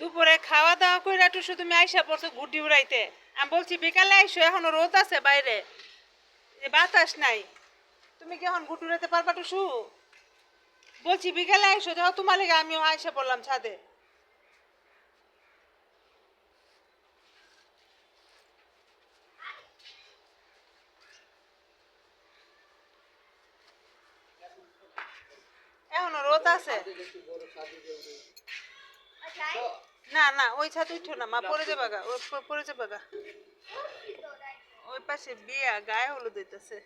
দুপুরে খাওয়া দাওয়া করে একটু শুধু তুমি আইসা পড়ছো গুড্ডি উড়াইতে। আমি বলছি, বিকালে আইসো, এখনও রোদ আছে বাইরে। যে বাতাস নাই। তুমি কি এখন গুড্ডি উড়াইতে পারবা টুসু? বলছি, বিকালে আইসো দেখো তোমার লেগে আমিও আইসা পড়লাম ছাদে। না না, ওই ছাদে উঠো না, মা, পড়ে যাবা গা, ওই প- পড়ে যাবে গা। ওই পাশে বিয়া, গায়ে হলুদ দিতেছে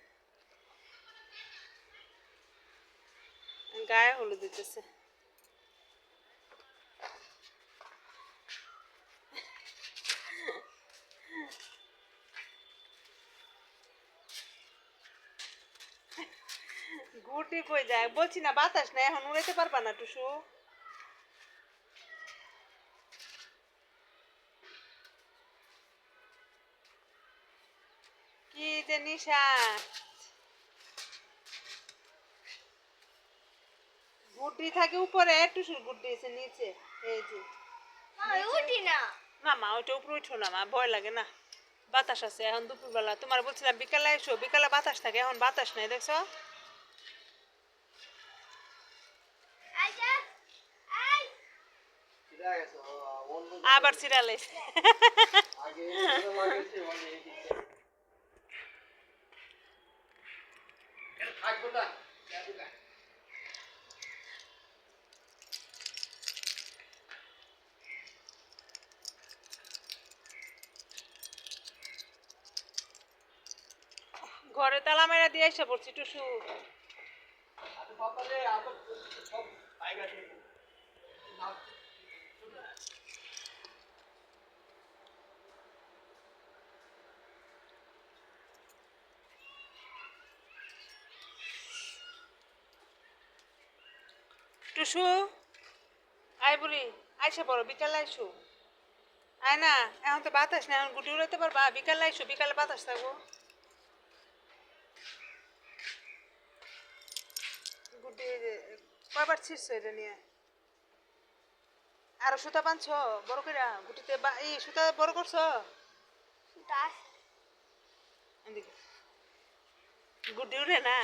গায়ে হলুদ দিতেছে গুটি কই যায়? বলছি না বাতাস না এখন উড়াইতে পারবা না টুসু? কি যে নিশা গুড্ডি থাকে উপরে টুসুর গুড্ডি আছে নিচে এই যে। উঠি না। না মা ওইটা উপরে উঠো না মা ভয় লাগে না। বাতাস আছে এখন দুপুরবেলা। তোমার বলছিলাম বিকালে এসো বিকালে বাতাস থাকে এখন বাতাস নাই দেখছ? আবার ঘরে তালা মেরা দিয়ে এসে পড়ছি টুসু। টুসু, আয় বলি, আইসে পড়ো, বিকালে আইসু। আয় না, এখন তো বাতাস না, এখন গুটি উড়াইতে পারবা? বিকালে আইসো, বিকালে বাতাস থাকব। গুটি কয়বার ছিড়ছো এটা নিয়ে? আরও সুতা বানছ বড় করে গুটিতে বা- এই সুতা বড় করছ। গুটি উড়ে না?